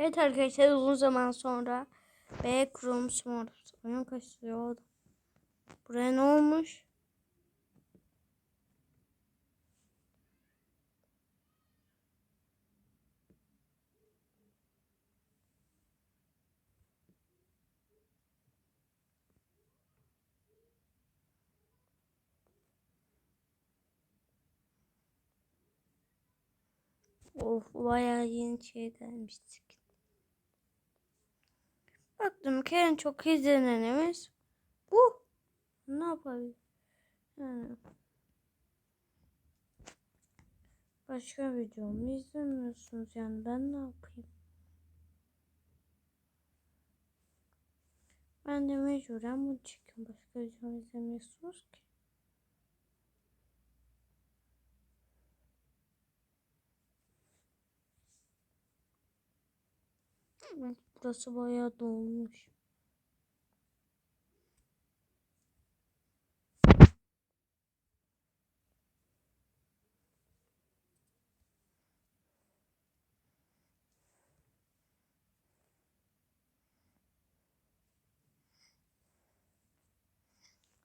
Evet arkadaşlar uzun zaman sonra Backrooms Mortis oyun kasıyor. Buraya ne olmuş? Of bayağı yeni şey gelmiştik. Baktım ki en çok izlenenimiz bu. Ne yapabilir? Yani. Başka videomu izlemiyorsunuz yani ben ne yapayım? Ben de mecburen bunu çekiyorum. Başka videomu izlemiyorsunuz ki. Burası bayağı dolmuş.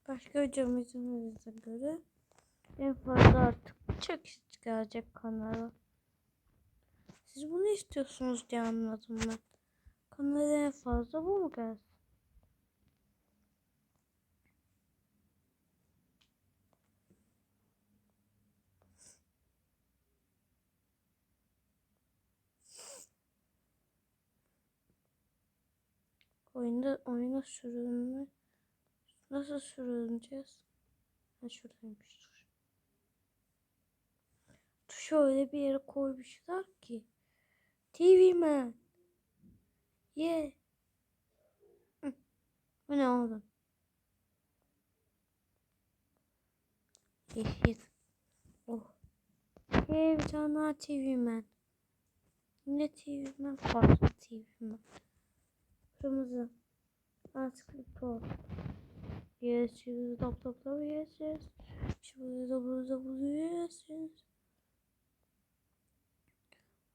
Başka izlemenize göre en fazla artık çok gelecek kanala. Siz bunu istiyorsunuz diye anladım ben. Kanala en fazla bu mu gelsin? Oyunda oyuna sürülme nasıl sürüleceğiz? Ha şuradaymış tuş. Tuşu öyle bir yere koymuşlar ki. TV man. Yeah. Hı. Bu ne oğlum? Yeşil. Oh. Hey bir tane daha. Ne TV man? Farklı TV man. Kırmızı. Artık bu. Yes, yes, top top top, yes, yes. Şurada double double, yes, yes.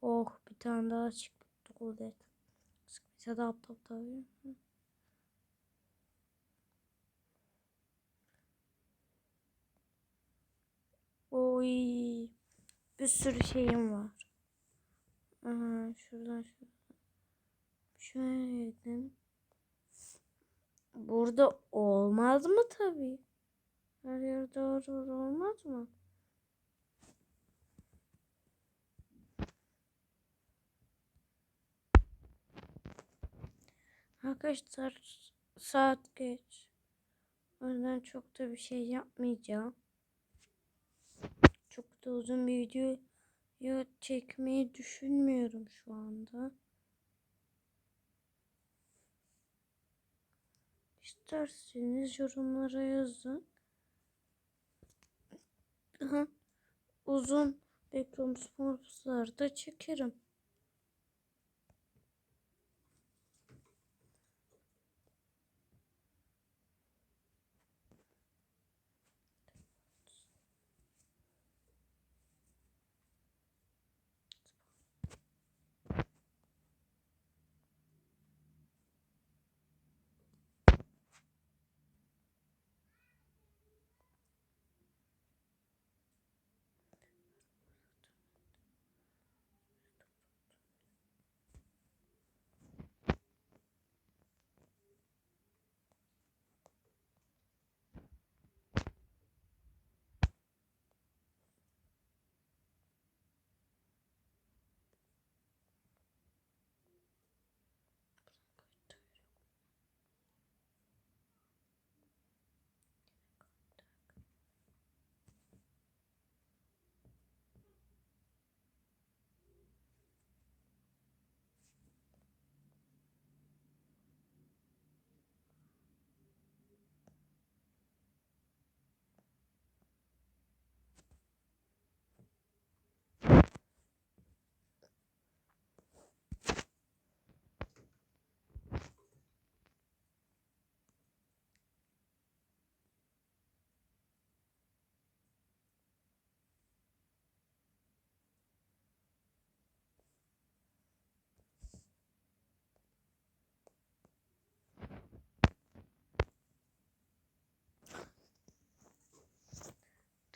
Oh, bir tane daha çıktı. Goldet. Sıkıysa da top top tabii. Oy. Bir sürü şeyim var. Aha, şuradan şuradan. Şöyle gidelim. Burada olmaz mı tabii? Her yerde doğru olmaz mı? Arkadaşlar saat geç. O yüzden çok da bir şey yapmayacağım. Çok da uzun bir video çekmeyi düşünmüyorum şu anda. İsterseniz yorumlara yazın. Aha, uzun backroom sportsları da çekerim.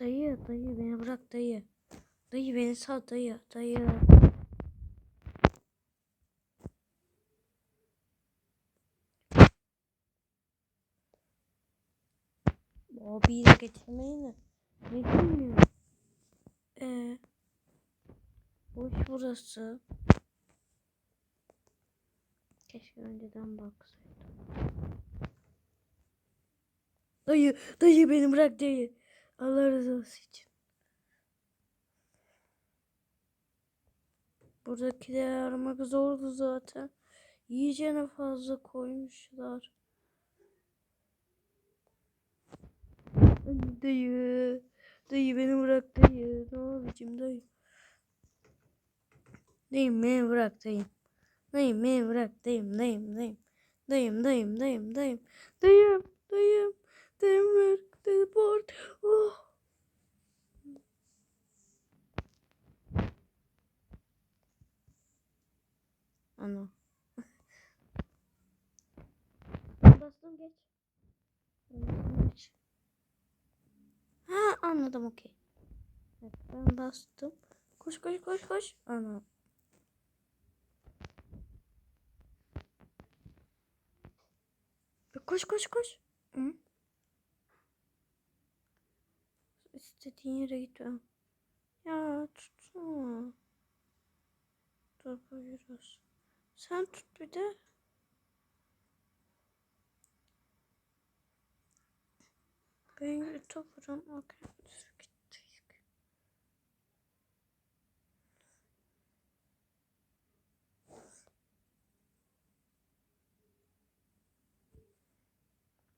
Dayı dayı beni bırak dayı. Dayı beni sal dayı dayı. Abiyi de getirmeyi de ne bilmiyorum. Ee, boş burası. Keşke önceden baksaydım. Dayı, dayı beni bırak dayı. Allah rızası için. Buradakileri aramak zordu zaten. Yiyeceğine fazla koymuşlar. Dayı. Dayı beni bırak dayı. Ne olacağım dayı. Dayım beni bırak dayım. Dayım beni bırak dayım dayım dayım. Dayım dayım dayım dayım. Dayım dayım. Dayım ver. Teleport. Oh. Ana. Bastım geç. Geç. Ha anladım okey. Evet, ben bastım. Koş koş koş koş. Ana. Koş koş koş. Hı? İstediğin yere gitmem. Ya tutma. Dur buyuruz. Sen tut bir de. Ben YouTuber'ım.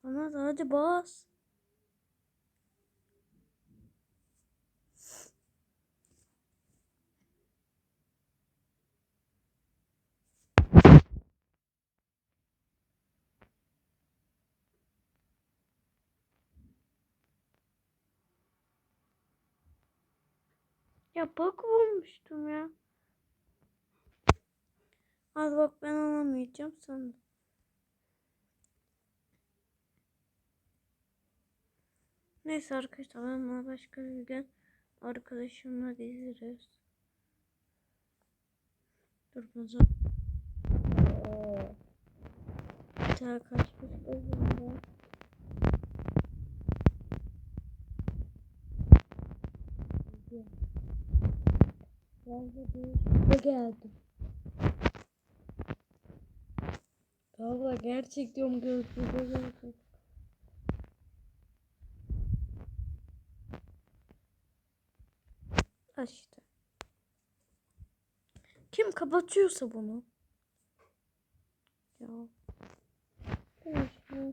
Bana da hadi bas. Ya bak bulmuştum ya. Az bak ben alamayacağım sandım. Neyse arkadaşlar ben başka bir gün arkadaşımla gezeriz. Dur bunu Bir tane kaçmış Fazla bir geldim. Valla gerçekten gözümde geldim. işte. Kim kapatıyorsa bunu? Ya. Konuşma.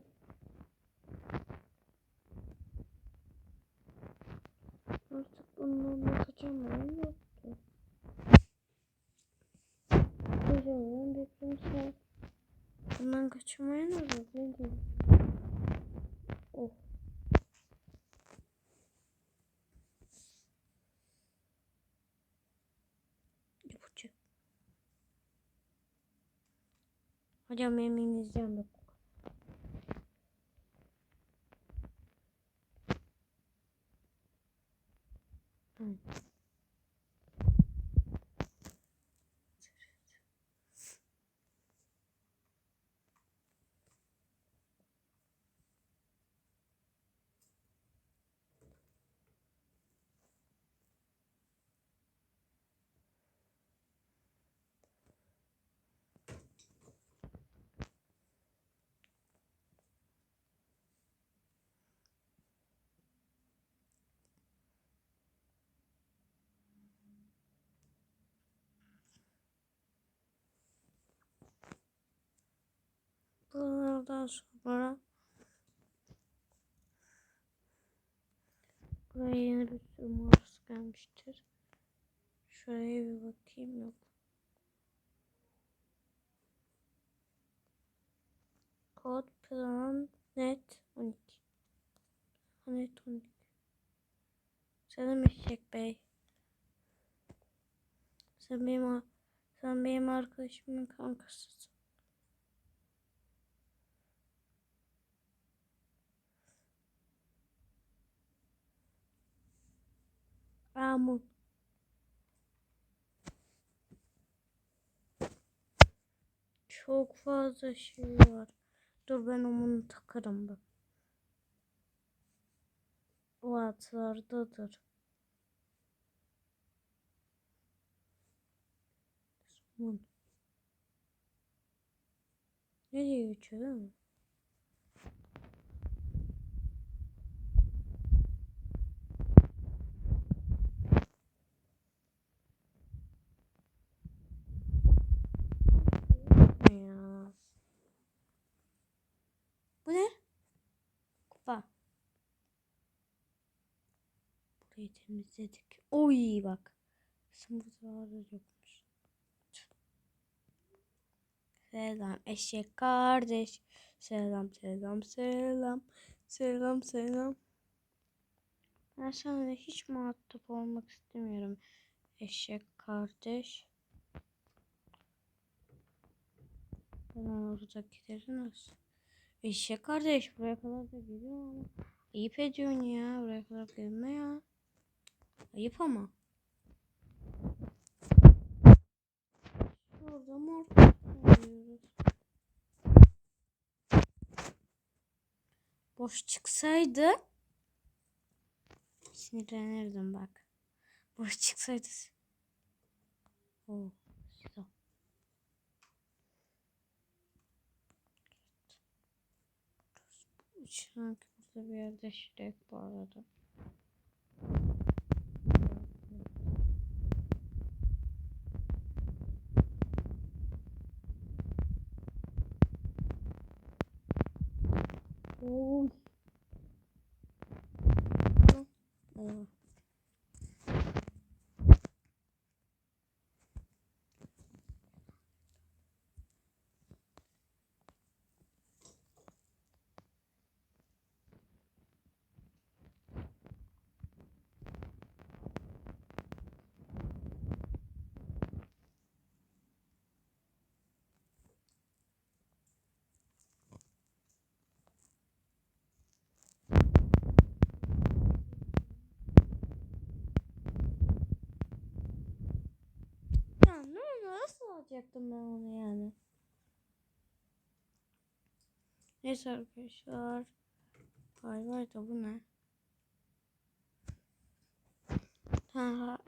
Artık bundan kaçamam yoktu. Kocaman bir kimse. Bundan kaçamaya ne olur? Oh. ipucu. Hocam benim İngilizcem yok. Evet. Bunlardan sonra buraya yeni bir sürü morus gelmiştir. Şuraya bir bakayım yok. Kod plan net 12. Net 12. Selam Eşek Bey. Sen benim sen benim arkadaşımın kankasısın. Amun. Çok fazla şey var. Dur ben onu takarım bak. O atlardadır. Aman. Nereye geçiyor değil mi? Ne ya? Bu ne? Kupa. Burayı temizledik. Oy bak. Ağrı yokmuş. Selam eşek kardeş. Selam selam selam. Selam selam. Ben seninle hiç muhatap olmak istemiyorum. Eşek kardeş. Ben oradakileri nasıl? Eşek kardeş buraya kadar da geliyor ama. Ayıp ediyorsun ya. Buraya kadar gelme ya. Ayıp ama. Şurada mor. Boş çıksaydı sinirlenirdim bak. Boş çıksaydı. Oo, güzel. Sanki burada bir yerde şirek bu arada. Oo. Oo. Ya ne nasıl alacaktım ben onu yani? Neyse arkadaşlar. Vay vay da bu ne? Ha,